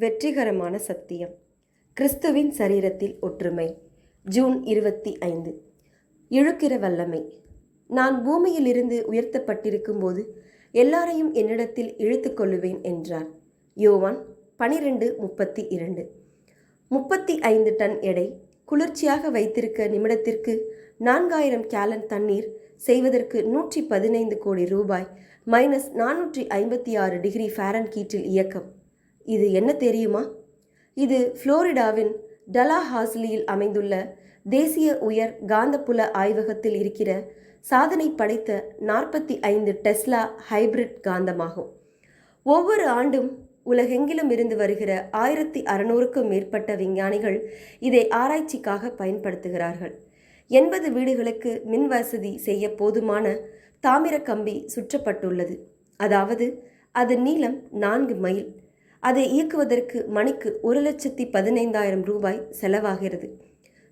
வெற்றிகரமான சத்தியம். கிறிஸ்துவின் சரீரத்தில் ஒற்றுமை. ஜூன் இருபத்தி ஐந்து. இழுக்கிற வல்லமை. நான் பூமியிலிருந்து உயர்த்தப்பட்டிருக்கும் போது எல்லாரையும் என்னிடத்தில் இழுத்துக் கொள்ளுவேன் என்றார். யோவான் பனிரெண்டு முப்பத்தி இரண்டு. முப்பத்தி ஐந்து டன் எடை குளிர்ச்சியாக வைத்திருக்க நிமிடத்திற்கு நான்காயிரம் கேலன் தண்ணீர் செய்வதற்கு நூற்றி பதினைந்து கோடி ரூபாய் மைனஸ் நானூற்றி ஐம்பத்தி ஆறு டிகிரி ஃபாரன்கீட்டில் இயக்கம். இது என்ன தெரியுமா? இது புளோரிடாவின் டலாஹாஸ்லியில் அமைந்துள்ள தேசிய உயர் காந்தப்புல ஆய்வகத்தில் இருக்கிற சாதனை படைத்த நாற்பத்தி ஐந்து டெஸ்லா ஹைபிரிட் காந்தமாகும். ஒவ்வொரு ஆண்டும் உலகெங்கிலும் இருந்து வருகிற ஆயிரத்தி அறுநூறுக்கும் மேற்பட்ட விஞ்ஞானிகள் இதை ஆராய்ச்சிக்காக பயன்படுத்துகிறார்கள். எண்பது வீடுகளுக்கு மின் வசதி செய்ய போதுமான தாமிர கம்பி சுற்றப்பட்டுள்ளது. அதாவது அதன் நீளம் நான்கு மைல். அதை இயக்குவதற்கு மணிக்கு ஒரு லட்சத்தி பதினைந்தாயிரம் ரூபாய் செலவாகிறது.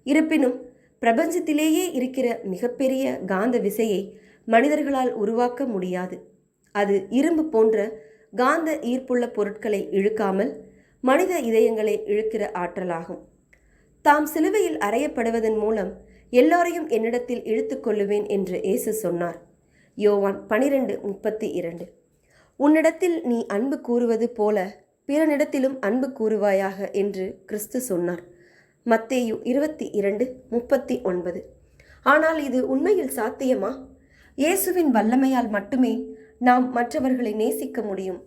இருப்பினும் பிரபஞ்சத்திலேயே இருக்கிற மிகப்பெரிய காந்த விசையை மனிதர்களால் உருவாக்க முடியாது. அது இரும்பு போன்ற காந்த ஈர்ப்புள்ள பொருட்களை இழுக்காமல் மனித இதயங்களை இழுக்கிற ஆற்றலாகும். தாம் சிலுவையில் அறையப்படுவதன் மூலம் எல்லோரையும் என்னிடத்தில் இழுத்துக் கொள்ளுவேன் என்று இயேசு சொன்னார். யோவான் பனிரெண்டு முப்பத்தி இரண்டு. உன்னிடத்தில் நீ அன்பு கூறுவது போல பிறனிடத்திலும் அன்பு கூறுவாயாக என்று கிறிஸ்து சொன்னார். மத்தேயு இருபத்தி இரண்டு முப்பத்தி ஒன்பது. ஆனால் இது உண்மையில் சாத்தியமா? இயேசுவின் வல்லமையால் மட்டுமே நாம் மற்றவர்களை நேசிக்க முடியும்.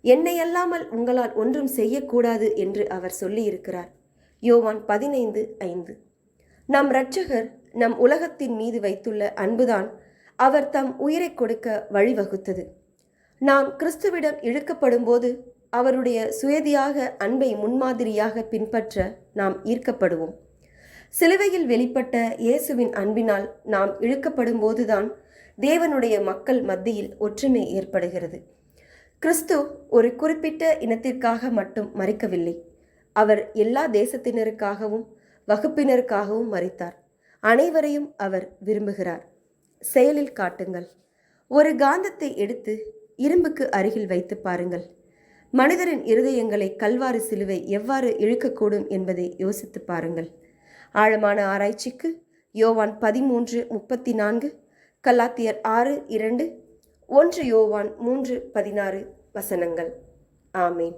என்னை அல்லாமல் உங்களால் ஒன்றும் செய்யக்கூடாது என்று அவர் சொல்லியிருக்கிறார். யோவான் பதினைந்து ஐந்து. நம் இரட்சகர் நம் உலகத்தின் மீது வைத்துள்ள அன்புதான் அவர் தம் உயிரை கொடுக்க வழிவகுத்தது. நாம் கிறிஸ்துவிடம் இழுக்கப்படும் போது அவருடைய சுயதியாக அன்பை முன்மாதிரியாக பின்பற்ற நாம் ஈர்க்கப்படுவோம். சிலுவையில் வெளிப்பட்ட இயேசுவின் அன்பினால் நாம் இழுக்கப்படும் போதுதான் தேவனுடைய மக்கள் மத்தியில் ஒற்றுமை ஏற்படுகிறது. கிறிஸ்து ஒரு குறிப்பிட்ட இனத்திற்காக மட்டும் மறிக்கவில்லை. அவர் எல்லா தேசத்தினருக்காகவும் வகுப்பினருக்காகவும் மறித்தார். அனைவரையும் அவர் விரும்புகிறார். செயலில் காட்டுங்கள். ஒரு காந்தத்தை எடுத்து இரும்புக்கு அருகில் வைத்து பாருங்கள். மனிதரின் இருதயங்களை கல்வாறு சிலுவை எவ்வாறு இழுக்கக்கூடும் என்பதை யோசித்து பாருங்கள். ஆழமான ஆராய்ச்சிக்கு யோவான் பதிமூன்று முப்பத்தி நான்கு கல்லாத்தியர் ஆறு இரண்டு ஒன்று யோவான் மூன்று பதினாறு வசனங்கள். ஆமேன்.